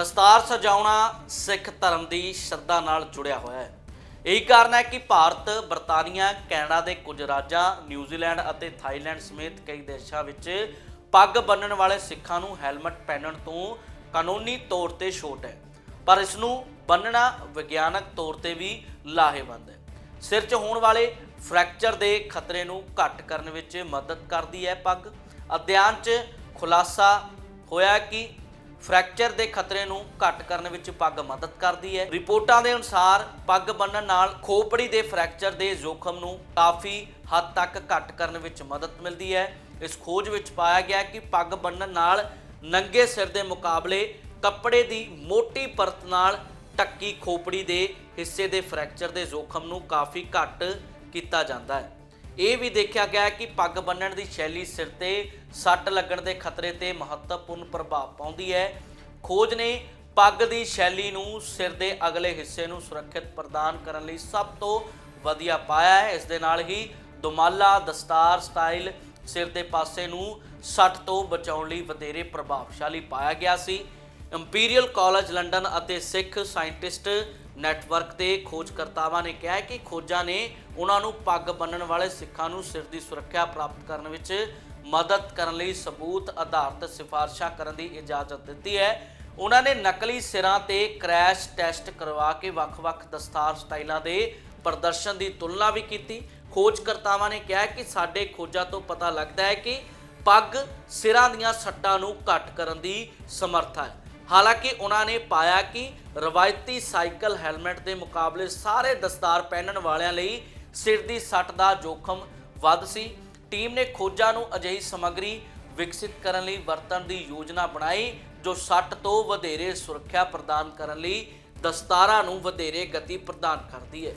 ਦਸਤਾਰ ਸਜਾਉਣਾ ਸਿੱਖ ਧਰਮ ਦੀ ਸ਼ਰਧਾ ਨਾਲ ਜੁੜਿਆ ਹੋਇਆ ਹੈ। ਇਹੀ ਕਾਰਨ ਹੈ ਕਿ ਭਾਰਤ, ਬਰਤਾਨੀਆ, ਕੈਨੇਡਾ ਦੇ ਕੁਝ ਰਾਜਾਂ, ਨਿਊਜ਼ੀਲੈਂਡ ਅਤੇ ਥਾਈਲੈਂਡ ਸਮੇਤ ਕਈ ਦੇਸ਼ਾਂ ਵਿੱਚ ਪੱਗ ਬੰਨਣ ਵਾਲੇ ਸਿੱਖਾਂ ਨੂੰ ਹੈਲਮਟ ਪਹਿਨਣ ਤੋਂ ਕਾਨੂੰਨੀ ਤੌਰ ਤੇ ਛੋਟ ਹੈ। ਪਰ ਇਸ ਨੂੰ ਬੰਨਣਾ ਵਿਗਿਆਨਕ ਤੌਰ ਤੇ ਵੀ ਲਾਹੇਵੰਦ ਹੈ। ਸਿਰ 'ਚ ਹੋਣ ਵਾਲੇ ਫ੍ਰੈਕਚਰ ਦੇ ਖਤਰੇ ਨੂੰ ਘੱਟ ਕਰਨ ਵਿੱਚ ਮਦਦ ਕਰਦੀ ਹੈ ਪੱਗ। ਅਧਿਐਨ 'ਚ ਖੁਲਾਸਾ ਹੋਇਆ ਕਿ ਫ੍ਰੈਕਚਰ ਦੇ ਖਤਰੇ ਨੂੰ ਘੱਟ ਕਰਨ ਵਿੱਚ ਪੱਗ ਮਦਦ ਕਰਦੀ ਹੈ। ਰਿਪੋਰਟਾਂ ਦੇ ਅਨੁਸਾਰ ਪੱਗ ਬੰਨਣ ਨਾਲ ਖੋਪੜੀ ਦੇ ਫ੍ਰੈਕਚਰ ਦੇ ਜੋਖਮ ਨੂੰ ਕਾਫੀ ਹੱਦ ਤੱਕ ਘੱਟ ਕਰਨ ਵਿੱਚ ਮਦਦ ਮਿਲਦੀ ਹੈ। ਇਸ ਖੋਜ ਵਿੱਚ ਪਾਇਆ ਗਿਆ ਕਿ ਪੱਗ ਬੰਨਣ ਨਾਲ ਨੰਗੇ ਸਿਰ ਦੇ ਮੁਕਾਬਲੇ ਕੱਪੜੇ ਦੀ ਮੋਟੀ ਪਰਤ ਨਾਲ ਟੱਕੀ ਖੋਪੜੀ ਦੇ ਹਿੱਸੇ ਦੇ ਫ੍ਰੈਕਚਰ ਦੇ ਜੋਖਮ ਨੂੰ ਕਾਫੀ ਘੱਟ ਕੀਤਾ ਜਾਂਦਾ ਹੈ। ਇਹ ਵੀ ਦੇਖਿਆ ਗਿਆ ਕਿ ਪੱਗ ਬੰਨਣ ਦੀ ਸ਼ੈਲੀ ਸਿਰ ਤੇ, ਸੱਟ ਲੱਗਣ ਦੇ ਖਤਰੇ ਤੇ ਮਹੱਤਵਪੂਰਨ ਪ੍ਰਭਾਵ ਪਾਉਂਦੀ ਹੈ। ਖੋਜ ਨੇ ਪੱਗ ਦੀ ਸ਼ੈਲੀ ਨੂੰ ਸਿਰ ਦੇ ਅਗਲੇ ਹਿੱਸੇ ਨੂੰ ਸੁਰੱਖਿਅਤ ਪ੍ਰਦਾਨ ਕਰਨ ਲਈ ਸਭ ਤੋਂ ਵਧੀਆ ਪਾਇਆ ਹੈ। ਇਸ ਦੇ ਨਾਲ ਹੀ ਦੁਮਾਲਾ, ਦਸਤਾਰ ਸਟਾਈਲ ਸਿਰ ਦੇ ਪਾਸੇ ਨੂੰ ਸੱਟ ਤੋਂ ਬਚਾਉਣ ਲਈ ਵਧੇਰੇ ਪ੍ਰਭਾਵਸ਼ਾਲੀ ਪਾਇਆ ਗਿਆ ਸੀ। ਇੰਪੀਰੀਅਲ ਕਾਲਜ ਲੰਡਨ ਅਤੇ ਸਿੱਖ ਸਾਇੰਟਿਸਟ ਨੈਟਵਰਕ ਦੇ ਖੋਜਕਰਤਾਵਾਂ ਨੇ ਕਿਹਾ ਕਿ ਖੋਜਾਂ ਨੇ ਉਹਨਾਂ ਨੂੰ ਪੱਗ ਬੰਨਣ ਵਾਲੇ ਸਿੱਖਾਂ ਨੂੰ ਸਿਰ ਦੀ ਸੁਰੱਖਿਆ ਪ੍ਰਾਪਤ ਕਰਨ ਵਿੱਚ ਮਦਦ ਕਰਨ ਲਈ ਸਬੂਤ ਆਧਾਰਿਤ ਸਿਫਾਰਸ਼ਾਂ ਕਰਨ ਦੀ ਇਜਾਜ਼ਤ ਦਿੱਤੀ ਹੈ। ਉਹਨਾਂ ਨੇ ਨਕਲੀ ਸਿਰਾਂ ਤੇ ਕ੍ਰੈਸ਼ ਟੈਸਟ ਕਰਵਾ ਕੇ ਵੱਖ-ਵੱਖ ਦਸਤਾਰ ਸਟਾਈਲਾਂ ਦੇ ਪ੍ਰਦਰਸ਼ਨ ਦੀ ਤੁਲਨਾ ਵੀ ਕੀਤੀ। ਖੋਜਕਰਤਾਵਾਂ ਨੇ ਕਿਹਾ ਕਿ ਸਾਡੇ ਖੋਜਾਂ ਤੋਂ ਪਤਾ ਲੱਗਦਾ ਹੈ ਕਿ ਪੱਗ ਸਿਰਾਂ ਦੀਆਂ ਸੱਟਾਂ ਨੂੰ ਘੱਟ ਕਰਨ ਦੀ ਸਮਰੱਥਾ ਹੈ। ਹਾਲਾਂਕਿ ਉਹਨਾਂ ਨੇ ਪਾਇਆ ਕਿ ਰਵਾਇਤੀ ਸਾਈਕਲ ਹੈਲਮਟ ਦੇ ਮੁਕਾਬਲੇ ਸਾਰੇ ਦਸਤਾਰ ਪਹਿਨਣ ਵਾਲਿਆਂ ਲਈ ਸਿਰ ਦੀ ਸੱਟ ਦਾ ਜੋਖਮ ਵੱਧ ਸੀ। ਟੀਮ ਨੇ ਖੋਜਾਂ ਨੂੰ ਅਜਿਹੀ ਸਮੱਗਰੀ ਵਿਕਸਿਤ ਕਰਨ ਲਈ ਵਰਤਣ ਦੀ ਯੋਜਨਾ ਬਣਾਈ, ਜੋ ਸੱਟ ਤੋਂ ਵਧੇਰੇ ਸੁਰੱਖਿਆ ਪ੍ਰਦਾਨ ਕਰਨ ਲਈ ਦਸਤਾਰਾਂ ਨੂੰ ਵਧੇਰੇ ਗਤੀ ਪ੍ਰਦਾਨ ਕਰਦੀ ਹੈ।